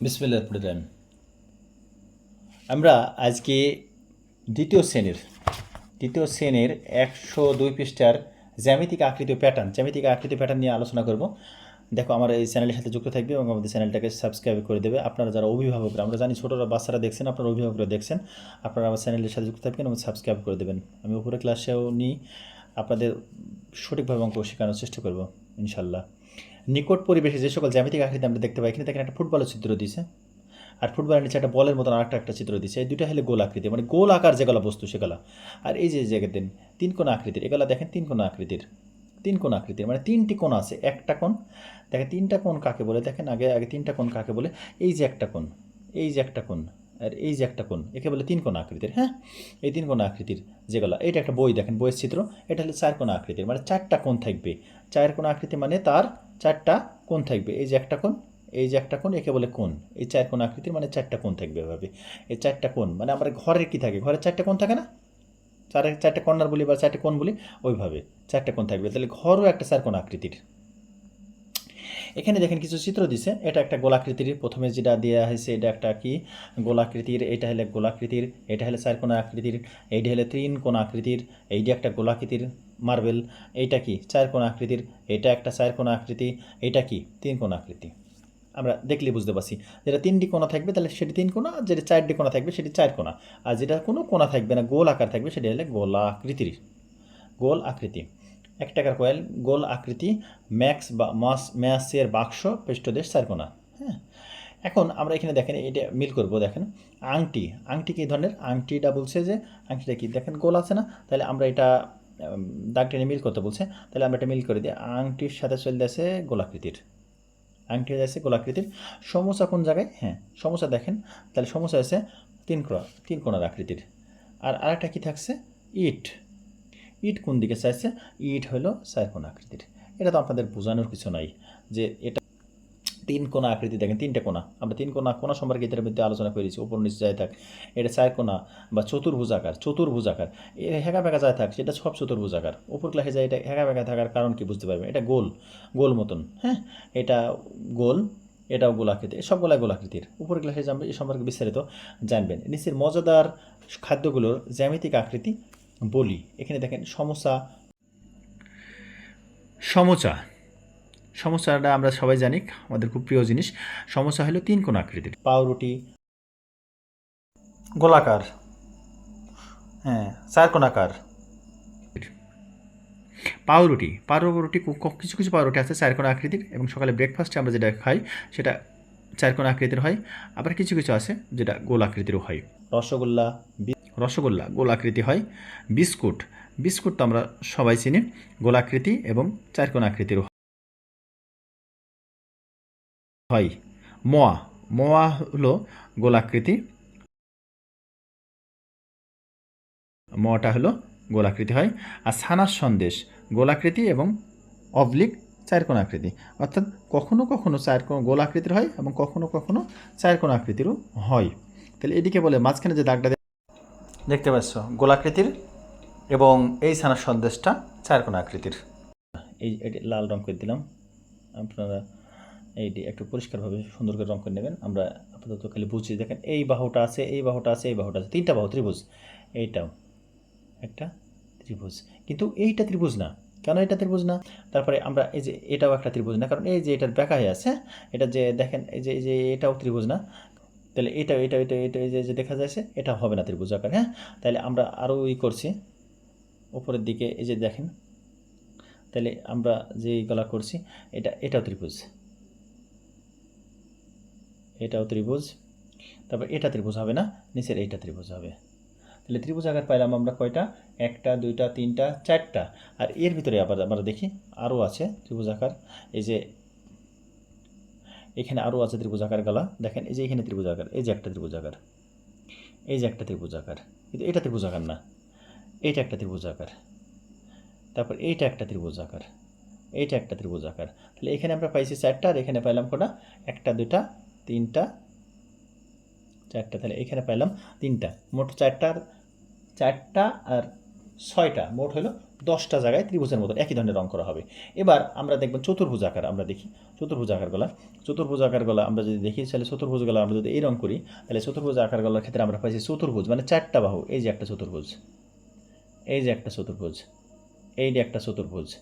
বিসমিল্লাহ রহমান আমরা আজকে দ্বিতীয় শ্রেণির দ্বিতীয় শ্রেণির একশো দুই পৃষ্ঠার জ্যামিতিক আকৃতি প্যাটার্ন জ্যামিতিক আকৃতি প্যাটার্ন নিয়ে আলোচনা করব। দেখো, আমার এই চ্যানেলের সাথে যুক্ত থাকবে এবং আমাদের চ্যানেলটাকে সাবস্ক্রাইব করে দেবে। আপনারা যারা অভিভাবকরা আমরা জানি ছোটোরা, বাচ্চারা দেখছেন, আপনারা অভিভাবকরা দেখছেন, আপনারা আমার চ্যানেলের সাথে যুক্ত থাকবেন এবং সাবস্ক্রাইব করে দেবেন। আমি উপরে ক্লাসেও নিই আপনাদের সঠিকভাবে অঙ্ক শেখানোর চেষ্টা করব ইনশাল্লাহ নিকট পরিবেশে যে সকল জ্যামিতিক আকৃতি আমরা দেখতে পাই, এখানে দেখেন একটা ফুটবলের চিত্র দিয়েছে আর ফুটবলের নিচে একটা বলের মতন আরেকটা একটা চিত্র দিচ্ছে এই দুইটা হলে গোল আকৃতি মানে গোল আকার যেগুলো বস্তু সেগুলো আর এই যে জায়গায় দেন, তিন কোন আকৃতির এগুলো দেখেন তিন কোণ আকৃতির। তিন কোন আকৃতির মানে তিনটি কোণ আছে, একটা কোণ। দেখেন তিনটা কোণ কাকে বলে? দেখেন আগে আগে তিনটা কোণ কাকে বলে? এই যে একটা কোণ, এই যে একটা কোণ, আর এই যে একটা কোণ, একে বলে তিন কোণ আকৃতির হ্যাঁ? এই তিন কোণ আকৃতির যেগুলো এটা একটা বই দেখেন, বইয়ের চিত্র। এটা হলে চার কোণ আকৃতির মানে চারটা কোণ থাকবে। চার কোণ আকৃতি মানে তার চারটা কোণ থাকবে। এই যে একটা কোণ, এই যে একটা কোণ, একে বলে কোণ। এই চার কোণ আকৃতির মানে চারটা কোণ থাকবে এভাবে। এই চারটা কোণ মানে আমার ঘরে কি থাকে? ঘরে চারটা কোণ থাকে না? চার চারটে কর্নার বলি বা চারটে কোণ বলি, ওইভাবে চারটে কোণ থাকবে। তাহলে ঘরও একটা চার কোণ আকৃতির। এখানে দেখেন কিছু চিত্র দিছে। এটা একটা গোলাকৃতির, প্রথমে যেটা দেওয়া হয়েছে এটা একটা কি? গোলাকৃতির, এটা হলে গোলাকৃতির, এটা হলে চার কোণ আকৃতির, এইটা হলে তিন কোণ আকৃতির, এইটা একটা গোলাকৃতির মার্বেল, এইটা কি? চার কোণ আকৃতির, এটা একটা চার কোণ আকৃতি এটা কি? তিন কোণ আকৃতি। আমরা দেখলে বুঝতে পারছি। যেটা তিনটি কোণা থাকবে তাহলে সেটি তিন আর যেটা চারটি কোণা থাকবে সেটি চার কোণা। আর যেটা কোনো কোণা থাকবে না, গোল আকার থাকবে সেটি হলে গোলাকৃতির, গোল আকৃতি। এক টাকার কয়েল গোল আকৃতি ম্যাক্স বা মাস ম্যাসের বাক্স পৃষ্ঠদেশ চারকোনা। হ্যাঁ? এখন আমরা এখানে দেখেন এটা মিল করব দেখেন। আংটি আংটি কী ধরনের? আংটিটা বলছে যে আংটিটা কি? দেখেন গোল আছে না? তাহলে আমরা এটা উম, দাগ টেনে মিল করতে বলছে। তাহলে আমরা এটা মিল করে দিই। আংটির সাথে চলে যাচ্ছে গোলাকৃতির আংটি আছে গোলাকৃতির সমস্যা কোন জায়গায়? হ্যাঁ সমস্যা দেখেন। তাহলে সমস্যা আছে তিন কোণা তিন কোণার আকৃতির। আর আরেকটা কি থাকছে? ইট। ইট কোন দিকে চাইছে? ইট হলো চার কোণ আকৃতির। এটা তো আপনাদের বোঝানোর কিছু নাই যে এটা তিন কোণা আকৃতি, দেখেন তিনটে কোণা। আমরা তিন কোণা কোণা সম্পর্কে এটার মধ্যে আলোচনা করেছি, উপর নিচে যায় থাক। এটা চার কোণা বা চতুর্ভুজাকার চতুর্ভুজাকার এ হেঁকা বেঁকা যায় থাক, সেটা সব চতুর্ভুজাকার উপর ক্লাসে যায় এটা হেঁকা বেঁকা থাকার কারণ কি বুঝতে পারবেন? এটা গোল গোল মতন হ্যাঁ? এটা গোল, এটাও গোলাকৃতি সবগুলাই গোলাকৃতির উপর ক্লাসে জানবে এই সম্পর্কে বিস্তারিত জানবেন। নিচের মজাদার খাদ্যগুলোর জ্যামিতিক আকৃতি বলি। এখানে দেখেন সমস্যা সমোচা। সমস্যাটা আমরা সবাই জানি আমাদের খুব প্রিয় জিনিস। সমস্যা হলো তিন কোণ আকৃতির। পাউরুটি। গোলাকার। হ্যাঁ চার কোণাকার পাউরুটি। পাউরুটি কিছু কিছু পাউরুটি আছে চার কোণ আকৃতির এবং সকালে ব্রেকফাস্টে আমরা যেটা খাই সেটা চার কোণ আকৃতির হয়। আবার কিছু কিছু আছে যেটা গোল আকৃতিরও হয়। রসগোল্লা রসগোল্লা গোল আকৃতি হয়। বিস্কুট বিস্কুট তো আমরা সবাই চিনি। গোলাকৃতি এবং চার কোণ আকৃতিরও হয়। মোয়া মোয়া হলো গোলাকৃতি। মোয়াটা হলো গোলাকৃতি হয়। আর ছানার সন্দেশ, গোলাকৃতি এবং অবলিক চার কোণ আকৃতি। অর্থাৎ কখনো কখনো চার কোণ গোলাকৃতির হয় এবং কখনো কখনো চার কোণ আকৃতিরও হয়। তাহলে এদিকে বলে মাঝখানে যে দাগটা দেখতে পাচ্ছ গোলাকৃতির এবং এই ছানার সন্দেশটা চার কোণ আকৃতির। এই এটি লাল রং করে দিলাম। আপনারা এইটি একটু পরিষ্কারভাবে সুন্দর করে রং করে নেবেন। আমরা আপাতত খালি বুঝছি, দেখেন এই বাহুটা আছে, এই বাহুটা আছে, এই বাহুটা আছে। তিনটা বাহু, ত্রিভুজ। এইটাও একটা ত্রিভুজ। কিন্তু এইটা ত্রিভুজ না। কেন এটা ত্রিভুজ না? তারপরে আমরা এই যে, এটাও একটা ত্রিভুজ না। কারণ এই যে, এটার ব্যাকা হয়ে আছে? এটা যে, দেখেন এই যে এই যে, এটাও ত্রিভুজ না। তাহলে এটা এটা এটা এটা এই যে দেখা যাচ্ছে, এটা হবে না ত্রিভুজ আকার হ্যাঁ? তাহলে আমরা আরও ই করছি, উপরের দিকে, এই যে দেখেন, তাহলে আমরা যে গলা করছি, এটা, এটাও ত্রিভুজ। এটাও ত্রিভুজ, তারপর এটা ত্রিভুজ হবে না, নিচের এইটা ত্রিভুজ হবে। তাহলে ত্রিভুজ আকার পাইলাম আমরা কয়টা? একটা, দুইটা, তিনটা, চারটা। আর এর ভিতরে আবার আমরা দেখি আরও আছে ত্রিভুজ আকার, এই যে এখানে আরও আছে ত্রিভুজ আকার গলা। দেখেন, এই যে এখানে ত্রিভুজ আকার এই যে একটা ত্রিভুজ আকার এই যে একটা ত্রিভুজ আকার কিন্তু এটা ত্রিভুজ আকার না, এইটা একটা ত্রিভুজ আকার তারপর এইটা একটা ত্রিভুজ আকার এইটা একটা ত্রিভুজ আকার তাহলে এখানে আমরা পাইছি চারটা, আর এখানে পাইলাম কটা একটা দুটা তিনটা, চারটা। তাহলে এখানে পাইলাম তিনটা, মোট চারটার, চারটা আর ছয়টা, মোট হলো দশটা জায়গায় ত্রিভুজের মতন একই ধরনের রং করা হবে। এবার আমরা দেখবেন চতুর্ভুজ আকার, আমরা দেখি। চতুর্ভুজ আকার গলা। চতুর্ভুজ আকার গলা আমরা যদি দেখি, তাহলে চতুর্ভুজ গলা আমরা যদি এই রং করি, তাহলে চতুর্ভুজ আকার গলার ক্ষেত্রে আমরা পাইছি চতুর্ভুজ মানে চারটা বাহু। এই যে একটা চতুর্ভুজ, এই যে একটা চতুর্ভুজ, এই যে একটা চতুর্ভুজ,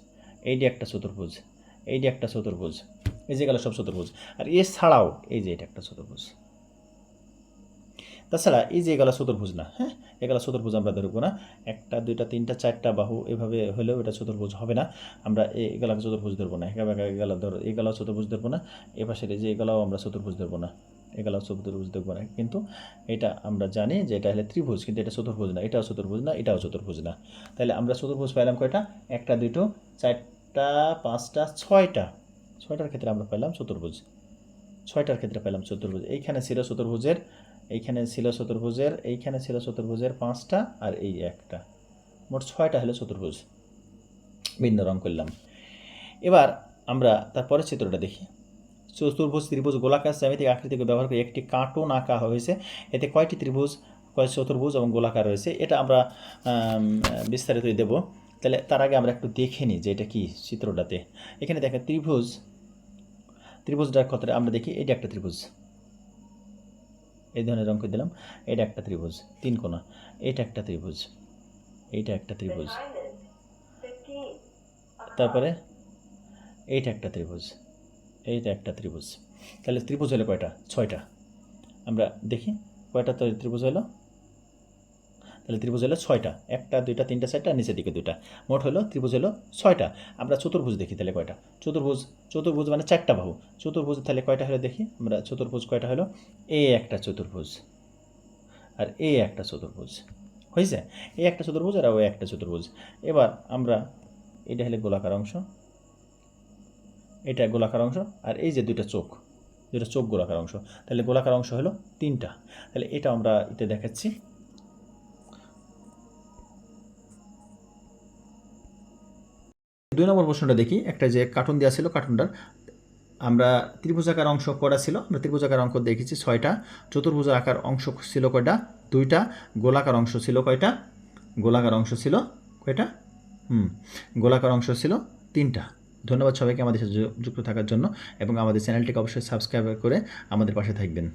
এই যে একটা চতুর্ভুজ, এই যে একটা চতুর্ভুজ, এই যে গেল সব চতুর্ভুজ। আর এছাড়াও এই যে এটা একটা চতুর্ভুজ। তাছাড়া এই যে এগুলো চতুর্ভুজ না হ্যাঁ? এগুলো চতুর্ভুজ আমরা ধরবো না। একটা, দুইটা, তিনটা, চারটা বাহু এভাবে হলেও এটা চতুর্ভুজ হবে না। আমরা এগুলো চতুর্ভুজ ধরবো না এগুলো ধর এগুলো চতুর্ভুজ ধরবো না, এ পাশের এই যে এগুলাও আমরা চতুর্ভুজ ধরবো না এগুলো চতুর্ভুজ দেখব না। কিন্তু এটা আমরা জানি যে এটা হলে ত্রিভুজ, কিন্তু এটা চতুর্ভুজ না, এটাও চতুর্ভুজ না, এটাও চতুর্ভুজ না। তাহলে আমরা চতুর্ভুজ পাইলাম কয়টা? একটা দুটো চারটা, পাঁচটা, ছয়টা। ছয়টার ক্ষেত্রে আমরা পাইলাম চতুর্ভুজ। ছয়টার ক্ষেত্রে পাইলাম চতুর্ভুজ। এইখানে ছিল চতুর্ভুজের এইখানে ছিল চতুর্ভুজের, এইখানে ছিল চতুর্ভুজের পাঁচটা আর এই একটা। মোট ছয়টা হলো চতুর্ভুজ। ভিন্ন রং করলাম। এবার আমরা তারপরে চিত্রটা দেখি। চতুর্ভুজ, ত্রিভুজ, গোলাকার জ্যামিতিক আকৃতিকে ব্যবহার করে একটি কার্টুন আঁকা হয়েছে। এতে কয়টি ত্রিভুজ কয় চতুর্ভুজ এবং গোলাকার রয়েছে, এটা আমরা বিস্তারিত দেব। তাহলে তার আগে আমরা একটু দেখে নিই যে এটা কি চিত্রটাতে। এখানে দেখেন ত্রিভুজ ত্রিভুজটার ক্ষেত্রে আমরা দেখি, এটা একটা ত্রিভুজ। এই ধরনের রঙকে দিলাম। এটা একটা ত্রিভুজ, তিন কোনা এটা একটা ত্রিভুজ, এইটা একটা ত্রিভুজ। তারপরে এইটা একটা ত্রিভুজ, এইটা একটা ত্রিভুজ। তাহলে ত্রিভুজ হলো কয়টা? ছয়টা। আমরা দেখি, কয়টা ত্রিভুজ হলো? তাহলে ত্রিভুজ হলো ছয়টা। একটা, দুইটা, তিনটা, চারটা, নিচের দিকে দুইটা। মোট হলো ত্রিভুজ হলো ছয়টা। আমরা চতুর্ভুজ দেখি তাহলে কয়টা? চতুর্ভুজ চতুর্ভুজ মানে চারটা বাহু। চতুর্ভুজ তাহলে কয়টা হলো দেখি? আমরা চতুর্ভুজ কয়টা হলো? এ একটা চতুর্ভুজ। আর এ একটা চতুর্ভুজ। হয়েছে এই একটা চতুর্ভুজ আর ও একটা চতুর্ভুজ। এবার আমরা এটা হলে গোলাকার অংশ। এটা গোলাকার অংশ আর এই যে দুইটা চোখ দুইটা চোখ গোলাকার অংশ। তাহলে গোলাকার অংশ হলো তিনটা। তাহলে এটা আমরা এতে দেখাচ্ছি। দুই নম্বর প্রশ্নটা দেখি। একটা যে কার্টুন দেওয়া ছিল কার্টুনটার আমরা ত্রিভুজাকার অংশ কটা ছিল? আমরা ত্রিভুজাকার অঙ্ক দেখেছি ছয়টা চতুর্ভুজ আকার অংশ ছিল কয়টা? দুইটা, গোলাকার অংশ ছিল কয়টা? গোলাকার অংশ ছিল কয়টা? হুম, গোলাকার অংশ ছিল তিনটা। ধন্যবাদ সবাইকে আমাদের সাথে যুক্ত থাকার জন্য এবং আমাদের চ্যানেলটিকে অবশ্যই সাবস্ক্রাইব করে আমাদের পাশে থাকবেন।